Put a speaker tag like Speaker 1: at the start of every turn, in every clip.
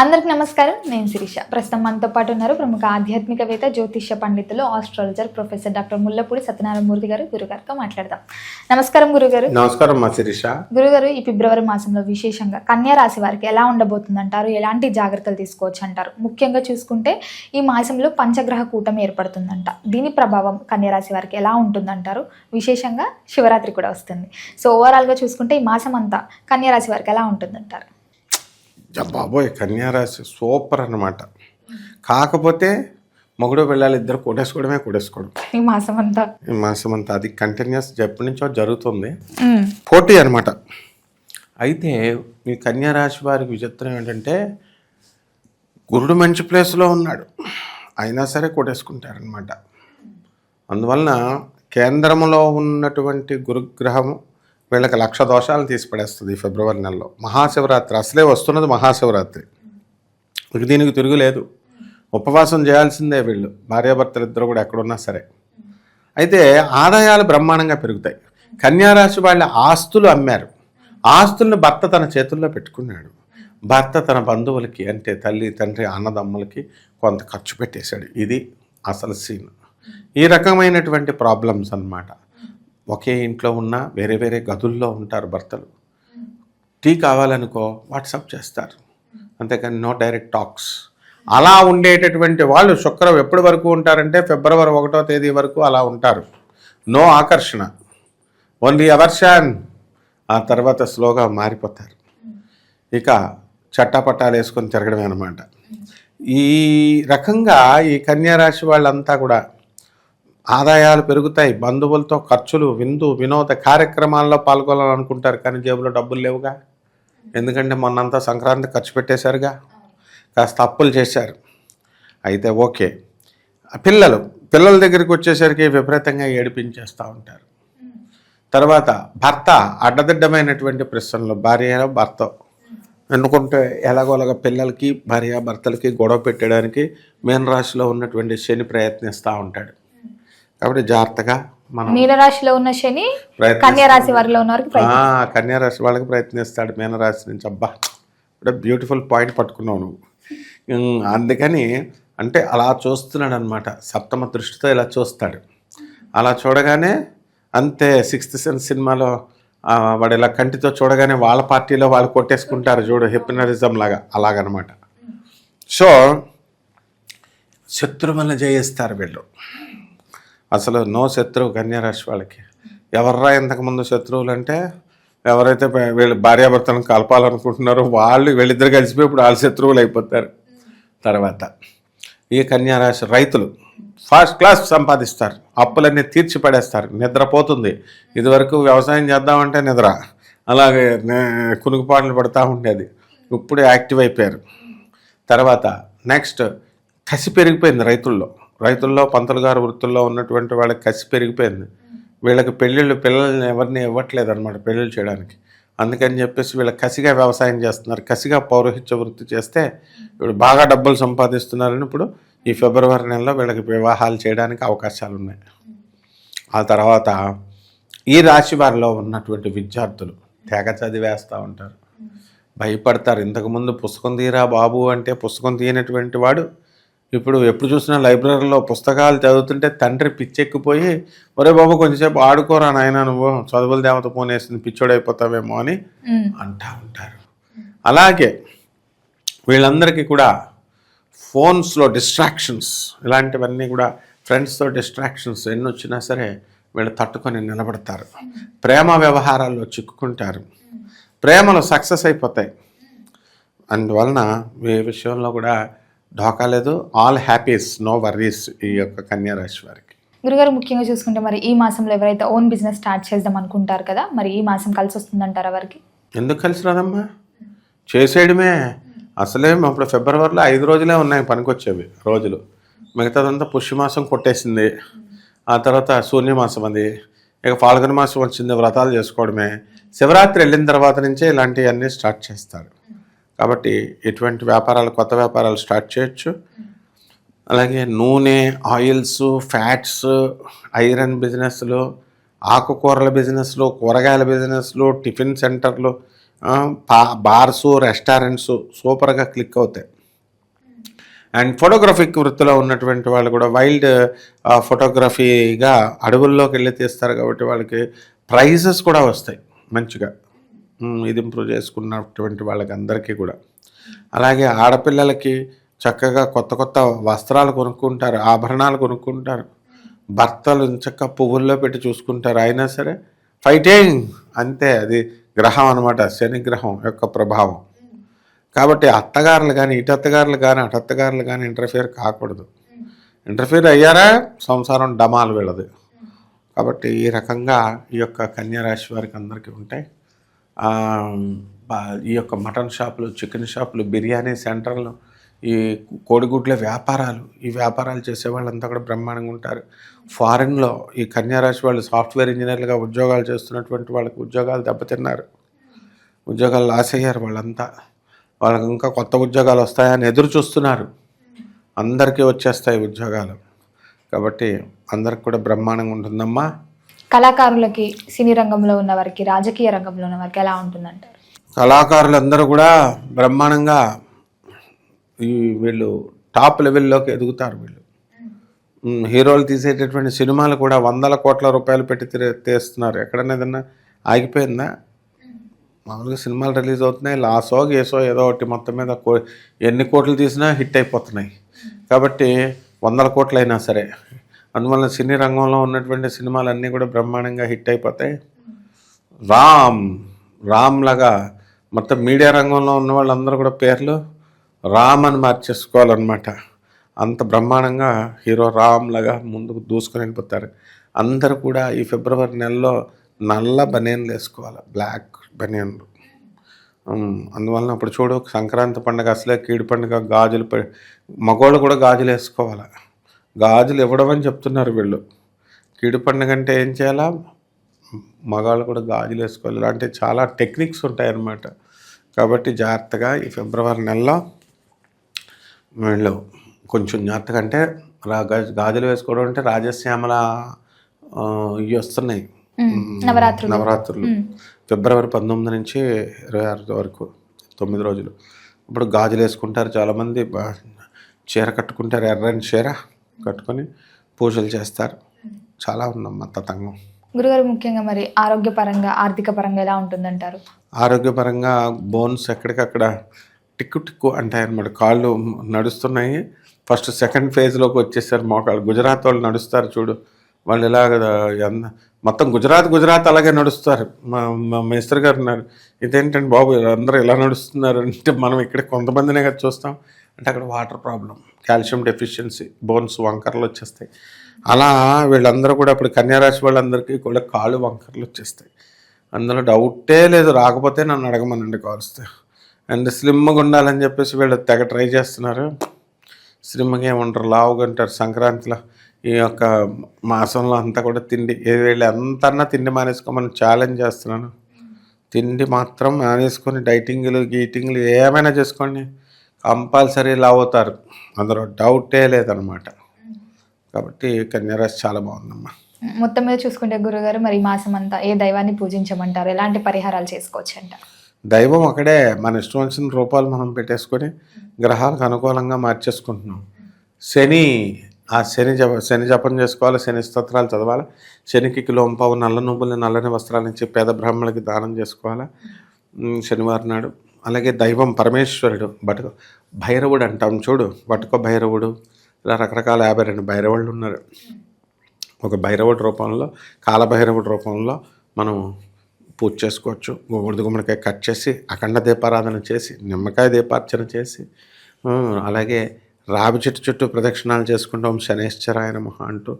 Speaker 1: అందరికి నమస్కారం. నేను శిరీష. ప్రస్తుతం మనతో పాటు ఉన్నారు ప్రముఖ ఆధ్యాత్మికవేత్త జ్యోతిష్య పండితులు astrologer professor doctor Mullapudi Satyanarayana Murthy garu. గురుగారితో మాట్లాడదాం. నమస్కారం గురుగారు.
Speaker 2: నమస్కారం మా శిరీష.
Speaker 1: గురుగారు ఈ ఫిబ్రవరి మాసంలో విశేషంగా కన్యా రాశి వారికి ఎలా ఉండబోతుంది అంటారు ఎలాంటి జాగ్రత్తలు తీసుకోవచ్చు అంటారు ముఖ్యంగా చూసుకుంటే ఈ మాసంలో పంచగ్రహ కూటమి ఏర్పడుతుందంట. దీని ప్రభావం కన్యా రాశి వారికి ఎలా ఉంటుందంటారు? విశేషంగా శివరాత్రి కూడా వస్తుంది. సో ఓవరాల్గా చూసుకుంటే ఈ మాసం అంతా కన్యా రాశి వారికి ఎలా ఉంటుందంటారు?
Speaker 2: బాబోయ్ కన్యారాశి సూపర్ అన్నమాట. కాకపోతే మొగుడు వెళ్ళాలి ఇద్దరు కొట్టేసుకోవడమే కొట్టేసుకోవడం.
Speaker 1: ఈ మాసం అంతా
Speaker 2: ఈ మాసం అంతా అది కంటిన్యూస్ ఎప్పటి నుంచో జరుగుతుంది. పోటీ అనమాట అయితే మీ కన్యారాశి వారికి విచిత్రం ఏంటంటే గురుడు మంచి ప్లేస్లో ఉన్నాడు. అయినా సరే కొట్టేసుకుంటారనమాట అందువలన కేంద్రంలో ఉన్నటువంటి గురుగ్రహము వీళ్ళకి లక్ష దోషాలు తీసిపడేస్తుంది ఫిబ్రవరి నెలలో. మహాశివరాత్రి అసలే వస్తున్నది మహాశివరాత్రి. ఇక దీనికి తిరుగులేదు ఉపవాసం చేయాల్సిందే వీళ్ళు. భార్యాభర్తలు ఇద్దరు కూడా ఎక్కడున్నా సరే. అయితే ఆదాయాలు బ్రహ్మాండంగా పెరుగుతాయి. కన్యారాశి వాళ్ళ ఆస్తులు అమ్మారు. ఆస్తుల్ని భర్త తన చేతుల్లో పెట్టుకున్నాడు. భర్త తన బంధువులకి అంటే తల్లి తండ్రి అన్నదమ్ములకి కొంత ఖర్చు పెట్టేశాడు. ఇది అసలు సీన్ ఈ రకమైనటువంటి ప్రాబ్లమ్స్ అన్నమాట. ఒకే ఇంట్లో ఉన్న వేరే వేరే గదుల్లో ఉంటారు భర్తలు. టీ కావాలనుకో వాట్సాప్ చేస్తారు. అంతేకాని నో డైరెక్ట్ టాక్స్. అలా ఉండేటటువంటి వాళ్ళు శుక్రం ఎప్పటి వరకు ఉంటారంటే ఫిబ్రవరి ఒకటో తేదీ వరకు అలా ఉంటారు. నో ఆకర్షణ. Only aversion. ఆ తర్వాత స్లోగా మారిపోతారు. ఇక చట్టపట్టాలు వేసుకొని తిరగడమే అనమాట ఈ రకంగా ఈ కన్యారాశి వాళ్ళంతా కూడా ఆదాయాలు పెరుగుతాయి బంధువులతో ఖర్చులు విందు వినోద కార్యక్రమాల్లో పాల్గొనాలనుకుంటారు కానీ జేబులో డబ్బులు లేవుగా? ఎందుకంటే మొన్నంతా సంక్రాంతి ఖర్చు పెట్టేశారుగా? కాస్త అప్పులు చేశారు. అయితే ఓకే. పిల్లలు పిల్లల దగ్గరికి వచ్చేసరికి విపరీతంగా ఏడిపించేస్తూ ఉంటారు. తర్వాత భర్త అడ్డదిడ్డమైనటువంటి ప్రశ్నలు భార్య భర్త. ఎందుకుంటే ఎలాగోలాగా పిల్లలకి భార్య భర్తలకి గొడవ పెట్టడానికి మీన రాశిలో ఉన్నటువంటి శని ప్రయత్నిస్తూ ఉంటాడు. కాబట్టి జాగ్రత్తగా మనం
Speaker 1: మీనరాశిలో ఉన్న శని
Speaker 2: ప్రయత్నిస్తాం.
Speaker 1: కన్యా రాశి వారిలో ఉన్న వారికి ప్రయత్నం.
Speaker 2: ఆ, కన్యా రాశి వాళ్ళకి ప్రయత్నిస్తాడు మీనరాశి నుంచి. అబ్బా ఇప్పుడు బ్యూటిఫుల్ పాయింట్ పట్టుకున్నావు నువ్వు. అందుకని అంటే అలా చూస్తున్నాడు అనమాట సప్తమ దృష్టితో ఇలా చూస్తాడు. అలా చూడగానే అంతే సిక్స్త్ సెన్స్ సినిమాలో వాడు ఇలా కంటితో చూడగానే వాళ్ళ పార్టీలో వాళ్ళు కొట్టేసుకుంటారు చూడు హిప్నరిజం లాగా అలాగనమాట. సో శత్రువులను జయిస్తారు వీళ్ళు. అసలు నో శత్రువు కన్యారాశి వాళ్ళకి. ఎవర్రా ఇంతకుముందు శత్రువులు అంటే ఎవరైతే వీళ్ళు భార్యాభర్తలను కలపాలనుకుంటున్నారో వాళ్ళు వీళ్ళిద్దరు కలిసిపోయి ఇప్పుడు వాళ్ళు శత్రువులు అయిపోతారు. తర్వాత ఈ కన్యారాశి రైతులు ఫస్ట్ క్లాస్ సంపాదిస్తారు. అప్పులన్నీ తీర్చి పడేస్తారు నిద్రపోతుంది. ఇదివరకు వ్యవసాయం చేద్దామంటే నిద్ర. అలాగే కునుకుపాట్లు పడుతూ ఉండేది. ఇప్పుడు యాక్టివ్ అయిపోయారు. తర్వాత నెక్స్ట్ కసి పెరిగిపోయింది రైతుల్లో. రైతుల్లో పంతులు గారు వృత్తుల్లో ఉన్నటువంటి వాళ్ళకి కసి పెరిగిపోయింది. వీళ్ళకి పెళ్ళిళ్ళు పిల్లల్ని ఎవరిని ఇవ్వట్లేదు అనమాట పెళ్ళిళ్ళు చేయడానికి. అందుకని చెప్పేసి వీళ్ళ కసిగా వ్యవసాయం చేస్తున్నారు. కసిగా పౌరోహిత్య వృత్తి చేస్తే ఇప్పుడు బాగా డబ్బులు సంపాదిస్తున్నారని ఇప్పుడు ఈ ఫిబ్రవరి నెలలో వీళ్ళకి వివాహాలు చేయడానికి అవకాశాలు ఉన్నాయి. ఆ తర్వాత ఈ రాశి వారిలో ఉన్నటువంటి విద్యార్థులు తెగ చదివేస్తూ ఉంటారు. భయపడతారు. ఇంతకుముందు పుస్తకం తీరా బాబు అంటే పుస్తకం తీయనటువంటి వాడు ఇప్పుడు ఎప్పుడు చూసినా లైబ్రరీలో పుస్తకాలు చదువుతుంటే తండ్రి పిచ్చెక్కిపోయి ఒరే బాబు కొంచెంసేపు ఆడుకోరా నాయన నువ్వు? చదువుల దేవత పోనేసింది పిచ్చోడైపోతావేమో అని అంటూ ఉంటారు. అలాగే వీళ్ళందరికీ కూడా ఫోన్స్లో డిస్ట్రాక్షన్స్ ఇలాంటివన్నీ కూడా ఫ్రెండ్స్తో డిస్ట్రాక్షన్స్ ఎన్ని వచ్చినా సరే వీళ్ళు తట్టుకొని నిలబడతారు. ప్రేమ వ్యవహారాల్లో చిక్కుకుంటారు. ప్రేమలు సక్సెస్ అయిపోతాయి. అందువలన ఈ విషయంలో కూడా ఢోకా లేదు. ఆల్ హ్యాపీస్ నో వర్రీస్ ఈ యొక్క కన్యా రాశి వారికి.
Speaker 1: గురుగారు ముఖ్యంగా చూసుకుంటే మరి ఈ మాసంలో ఎవరైతే ఓన్ బిజినెస్ స్టార్ట్ చేద్దాం అనుకుంటారు కదా మరి ఈ మాసం కలిసి వస్తుందంటారా వారికి?
Speaker 2: ఎందుకు కలిసి రాదమ్మా? చేసేయడమే. అసలే అప్పుడు ఫిబ్రవరిలో ఐదు రోజులే ఉన్నాయి పనికొచ్చేవి రోజులు. మిగతాదంతా పుష్యమాసం కొట్టేసింది. ఆ తర్వాత శూన్యమాసం అది. ఇక ఫాల్గుణ మాసం వచ్చింది వ్రతాలు చేసుకోవడమే. శివరాత్రి వెళ్ళిన తర్వాత నుంచే ఇలాంటివన్నీ స్టార్ట్ చేస్తారు. కాబట్టి ఇటువంటి వ్యాపారాలు కొత్త వ్యాపారాలు స్టార్ట్ చేయొచ్చు. అలాగే నూనె ఆయిల్స్ ఫ్యాట్స్ ఐరన్ బిజినెస్లు ఆకుకూరల బిజినెస్లు కూరగాయల బిజినెస్లు టిఫిన్ సెంటర్లు పా బార్సు రెస్టారెంట్స్ సూపర్గా క్లిక్ అవుతాయి. అండ్ ఫోటోగ్రఫిక్ వృత్తిలో ఉన్నటువంటి వాళ్ళు కూడా వైల్డ్ ఫోటోగ్రఫీగా అడవుల్లోకి వెళ్ళి తీస్తారు కాబట్టి వాళ్ళకి ప్రైజెస్ కూడా వస్తాయి మంచిగా. ఇది ఇంప్రూవ్ చేసుకున్నటువంటి వాళ్ళకి అందరికీ కూడా. అలాగే ఆడపిల్లలకి చక్కగా కొత్త కొత్త వస్త్రాలు కొనుక్కుంటారు ఆభరణాలు కొనుక్కుంటారు. భర్తలు చక్క పువ్వుల్లో పెట్టి చూసుకుంటారు. అయినా సరే ఫైటింగ్! అంతే అది గ్రహం అనమాట శని గ్రహం యొక్క ప్రభావం. కాబట్టి అత్తగారులు కానీ ఇటు అత్తగారులు కానీ అటు అత్తగారులు కానీ ఇంటర్ఫియర్ కాకూడదు. ఇంటర్ఫియర్ అయ్యారా? సంసారం డమాలు వెళ్ళదు. కాబట్టి ఈ రకంగా ఈ యొక్క కన్యారాశి వారికి అందరికీ ఉంటాయి. ఈ యొక్క మటన్ షాపులు చికెన్ షాపులు బిర్యానీ సెంటర్లు ఈ కోడిగుడ్ల వ్యాపారాలు ఈ వ్యాపారాలు చేసే వాళ్ళంతా కూడా బ్రహ్మాండంగా ఉంటారు. ఫారెన్లో ఈ కన్యారాశి వాళ్ళు సాఫ్ట్వేర్ ఇంజనీర్లుగా ఉద్యోగాలు చేస్తున్నటువంటి వాళ్ళకి ఉద్యోగాలు దెబ్బతిన్నారు. ఉద్యోగాలు లాస్ అయ్యారు వాళ్ళంతా. వాళ్ళకి ఇంకా కొత్త ఉద్యోగాలు వస్తాయని ఎదురు చూస్తున్నారు. అందరికీ వచ్చేస్తాయి ఉద్యోగాలు. కాబట్టి అందరికి కూడా బ్రహ్మాండంగా ఉంటుందమ్మా.
Speaker 1: కళాకారులకి సినీ రంగంలో ఉన్న వారికి రాజకీయ రంగంలో ఉన్న వారికి ఎలా ఉంటుందంటారు?
Speaker 2: కళాకారులందరూ కూడా బ్రహ్మాండంగా ఈ వీళ్ళు టాప్ లెవెల్లోకి ఎదుగుతారు వీళ్ళు. హీరోలు తీసేటటువంటి సినిమాలు కూడా వందల కోట్ల రూపాయలు పెట్టి తీస్తున్నారు. ఎక్కడన్నా ఏదన్నా ఆగిపోయిందా? మామూలుగా సినిమాలు రిలీజ్ అవుతున్నాయి లాసో గేసో ఏదో ఒకటి మొత్తం మీద కో ఎన్ని కోట్లు తీసినా హిట్ అయిపోతున్నాయి. కాబట్టి వందల కోట్లు అయినా సరే అందువల్ల సినీ రంగంలో ఉన్నటువంటి సినిమాలన్నీ కూడా బ్రహ్మాండంగా హిట్ అయిపోతాయి. రామ్ రామ్ లాగా మొత్తం మీడియా రంగంలో ఉన్న వాళ్ళందరూ కూడా పేర్లు రామ్ అని మార్చేసుకోవాలన్నమాట. అంత బ్రహ్మాండంగా హీరో రామ్ లాగా ముందుకు దూసుకొని వెళ్ళిపోతారు. అందరూ కూడా ఈ ఫిబ్రవరి నెలలో నల్ల బనియన్లు వేసుకోవాలి. బ్లాక్ బనియన్లు. అందువలన అప్పుడు చూడు సంక్రాంతి పండుగ అసలే కీడి పండుగ గాజులు మగవాళ్ళు కూడా గాజులు వేసుకోవాలి. గాజులు ఇవ్వడం అని చెప్తున్నారు వీళ్ళు. కీడు పండుగ అంటే ఏం చేయాలా? మగాళ్ళు కూడా గాజులు వేసుకోవాలి. ఇలాంటి చాలా టెక్నిక్స్ ఉంటాయన్నమాట. కాబట్టి జాగ్రత్తగా ఈ ఫిబ్రవరి నెలలో వీళ్ళు కొంచెం జాగ్రత్తగా అంటే రా గాజు- గాజులు వేసుకోవడం అంటే రాజశ్యామల ఇవి వస్తున్నాయి.
Speaker 1: నవరాత్రులు.
Speaker 2: నవరాత్రులు. ఫిబ్రవరి పంతొమ్మిది నుంచి ఇరవై ఆరు వరకు తొమ్మిది రోజులు. ఇప్పుడు గాజులు వేసుకుంటారు చాలామంది చీర కట్టుకుంటారు ఎర్రని చీర. కట్టుకొని పూజలు చేస్తారు. చాలా ఉందమ్మా తతంగం.
Speaker 1: గురుగారు ముఖ్యంగా మరి ఆరోగ్యపరంగా ఆర్థిక పరంగా ఎలా ఉంటుందంటారు?
Speaker 2: ఆరోగ్యపరంగా బోన్స్ ఎక్కడికక్కడ టిక్కు టిక్కు అంటాయి అన్నమాట కాళ్ళు నడుస్తున్నాయి. ఫస్ట్ సెకండ్ ఫేజ్లోకి వచ్చేసారు. మోకాళ్ళు గుజరాత్ వాళ్ళు నడుస్తారు చూడు. వాళ్ళు ఇలాగ మొత్తం గుజరాత్ గుజరాత్ అలాగే నడుస్తారు. మా మా మేస్త్రి గారు ఉన్నారు ఇదేంటండి బాబు అందరూ ఇలా నడుస్తున్నారు అంటే మనం ఇక్కడ కొంతమందినే కదా చూస్తాం. అంటే అక్కడ water problem calcium deficiency bones వంకర్లు వచ్చేస్తాయి. అలా వీళ్ళందరూ కూడా ఇప్పుడు కన్యారాశి వాళ్ళందరికీ కూడా కాళ్ళు వంకర్లు వచ్చేస్తాయి. అందులో డౌటే లేదు రాకపోతే నన్ను అడగమనండి కాల్స్తే అండ్ స్లిమ్గా ఉండాలని చెప్పేసి వీళ్ళు తెగ ట్రై చేస్తున్నారు. స్లిమ్గా ఏమంటారు లావుగా అంటారు సంక్రాంతిలో. ఈ యొక్క మాసంలో అంతా కూడా తిండి ఏ వీళ్ళు ఎంతన్నా తిండి మానేసుకోమని ఛాలెంజ్ చేస్తున్నాను. తిండి మాత్రం మానేసుకొని డైటింగ్లు గీటింగ్లు ఏమైనా చేసుకోండి. కంపల్సరీ లావ్ అవుతారు. అందులో డౌటే లేదనమాట కాబట్టి కన్యారాశి చాలా బాగుందమ్మా.
Speaker 1: మొత్తం మీద చూసుకుంటే గురుగారు మరి ఈ మాసం అంతా ఏ దైవాన్ని పూజించమంటారు? ఎలాంటి పరిహారాలు చేసుకోవచ్చు అంటారు
Speaker 2: దైవం అక్కడే మన ఇష్టం వచ్చిన రూపాలు మనం పెట్టేసుకొని గ్రహాలకు అనుకూలంగా మార్చేసుకుంటున్నాం. శని ఆ శని జప శని జపం చేసుకోవాలి శని స్తోత్రాలు చదవాలి శనికి కిలోంపావు నల్ల నువ్వుల్ని నల్లని వస్త్రాలు ఇచ్చి పేద బ్రాహ్మణులకి దానం చేసుకోవాలి? శనివారం నాడు. అలాగే దైవం పరమేశ్వరుడు బటుక భైరవుడు అంటాం చూడు బటుక భైరవుడు. ఇలా రకరకాల యాభై రెండు భైరవుళ్ళు ఉన్నారు. ఒక భైరవుడి రూపంలో కాలభైరవుడి రూపంలో మనం పూజ చేసుకోవచ్చు. గుమ్మడి గుమ్మడికాయ కట్ చేసి అఖండ దీపారాధన చేసి నిమ్మకాయ దీపార్చన చేసి అలాగే రావి చెట్టు చుట్టూ ప్రదక్షిణాలు చేసుకుంటాం శనేశ్వరాయ నమః అంటూ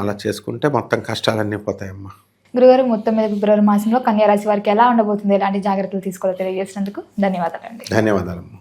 Speaker 2: అలా చేసుకుంటే మొత్తం కష్టాలన్నీ పోతాయమ్మా.
Speaker 1: గురుగారు మొత్తం మీద ఫిబ్రవరి మాసంలో కన్యా రాశి వారికి ఎలా ఉండబోతుంది? ఎలాంటి జాగ్రత్తలు తీసుకోవాలో తెలియజేసినందుకు ధన్యవాదాలు అండి
Speaker 2: ధన్యవాదాలమ్మా.